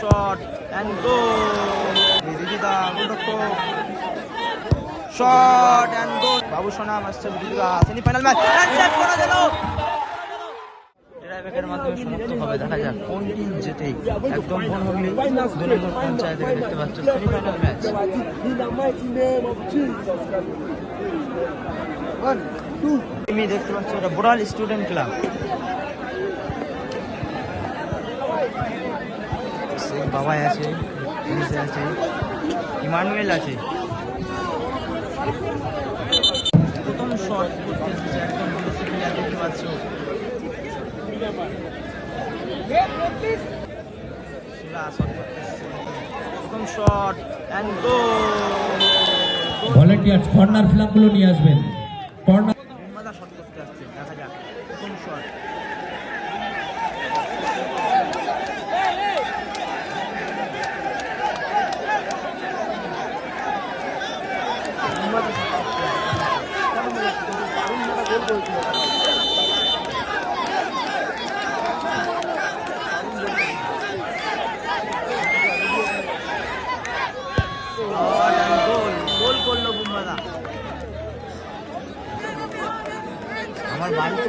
Shot and গোল দিদিদা গোলরক্ষক shot and গোল বাবু সোনা আসছে দিদিদা সেমিফাইনাল ম্যাচ সেট করা গেল ট্রাইব্রেকের মাধ্যমে সমাপ্ত হবে। দেখা যাক কোন টিম জেতে। একদম মন হলে দু পঞ্চায়েত দেখতে পাচ্ছ সেমিফাইনাল ম্যাচ. তুমি দেখতে পাচ্ছ এটা বোরাল স্টুডেন্ট ক্লাব বাবাই আছে পুলিশ আছে ইমানুয়েল আছে। প্রথম শট করতে এসেছে একদম প্লেয়ার দেখতে পাচ্ছ। প্রথম শট অ্যান্ড গোল কর্নার ফ্ল্যাগগুলো নিয়ে আসবেন। কর্নার মোহাম্মদা শট করতে আসছে দেখা যাক প্রথম শট গোল গোল করল বুম্বাদা আমার বাড়িতে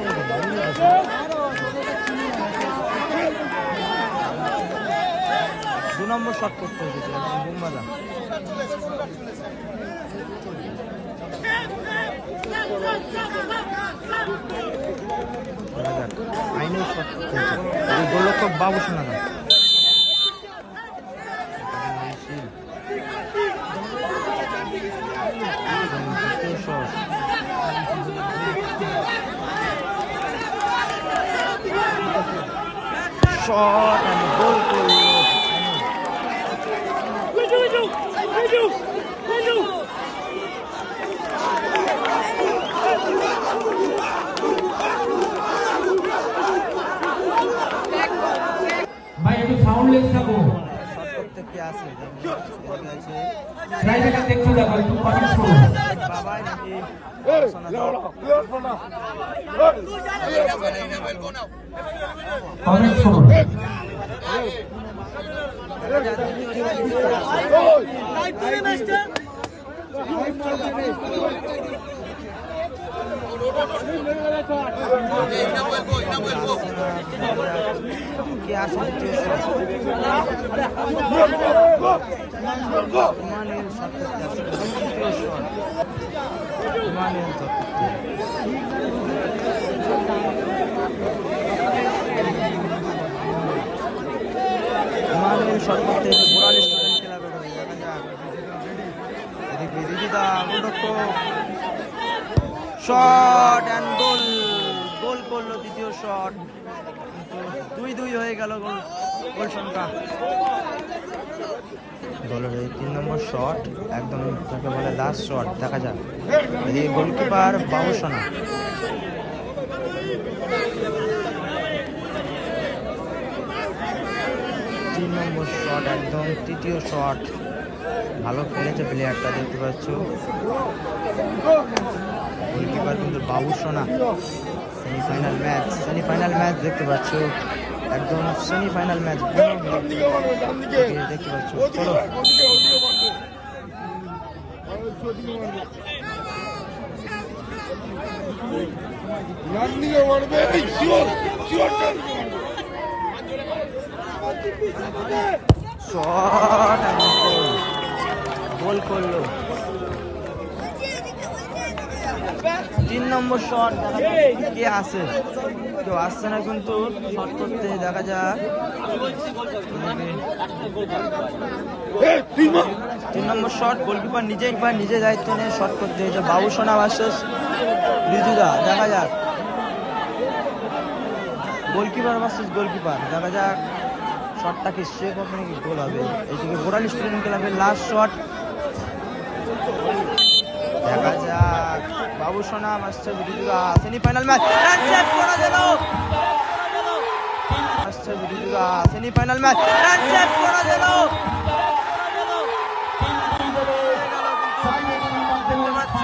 দু নম্বর শট করতে হয়েছে বুম্বাদা। হয়েছে গোলরক্ষক বাবু শট শট and গোল করল ভাই একটু সাউন্ডলেস থাকো শট করতে কে আছে আছে ট্রাইবেকার দেখছ দেখো একটু কমেন্ট করো বাবাই নাকি শোনা কমেন্ট করো কে আছে দ্বিতীয় শট ইমানুয়েল শট করতে আছে দ্বিতীয় শট ইমানুয়েল শট করতে ইমানুয়েল শট করতে এসে বোরাল স্টুডেন্ট ক্লাবের হয়ে দেখা যাক এদিকে দিদিদা গোলরক্ষক শট অ্যান্ড গোল গোল করল দ্বিতীয় শট। দুই দুই হয়ে গেল গোল গোল সংখ্যা। গোলের এই তিন নম্বর শট একদম যাকে বলে লাস্ট শট দেখা যাক। এদিকে গোলকিপার বাবুসোনা তিন নম্বর শট একদম তৃতীয় শট। ভালো খেলেছে প্লেয়ারটা দেখতে পাচ্ছ। কিন্তু বাবু সোনা সেমিফাইনাল ম্যাচ সেমিফাইনাল ম্যাচ দেখতে পাচ্ছ। একদম সেমিফাইনাল ম্যাচ দেখতে পাচ্ছ, চলো। গোল করল। তিন নম্বর শট কে আছে। কেউ আসছে না কিন্তু শট করতে দেখা যাক। তিন নম্বর। শট গোলকিপার নিজে একবার নিজে দায়িত্ব নিয়ে শট করতে হয়েছে বাবু সোনা ভার্সেস রিজুদা দেখা যাক। গোলকিপার ভার্সেস গোলকিপার দেখা যাক। শটটা কি সে কখনো কি গোল হবে? এইদিকে বোরাল স্টুডেন্ট ক্লাবের লাস্ট শট দেখা যাক বাবু সোনা আসছে রিজুদা সেমিফাইনাল ম্যাচ রান করা গেল আসছে রিজুদা সেমিফাইনাল ম্যাচ রান করা গেল দেখতে পাচ্ছ?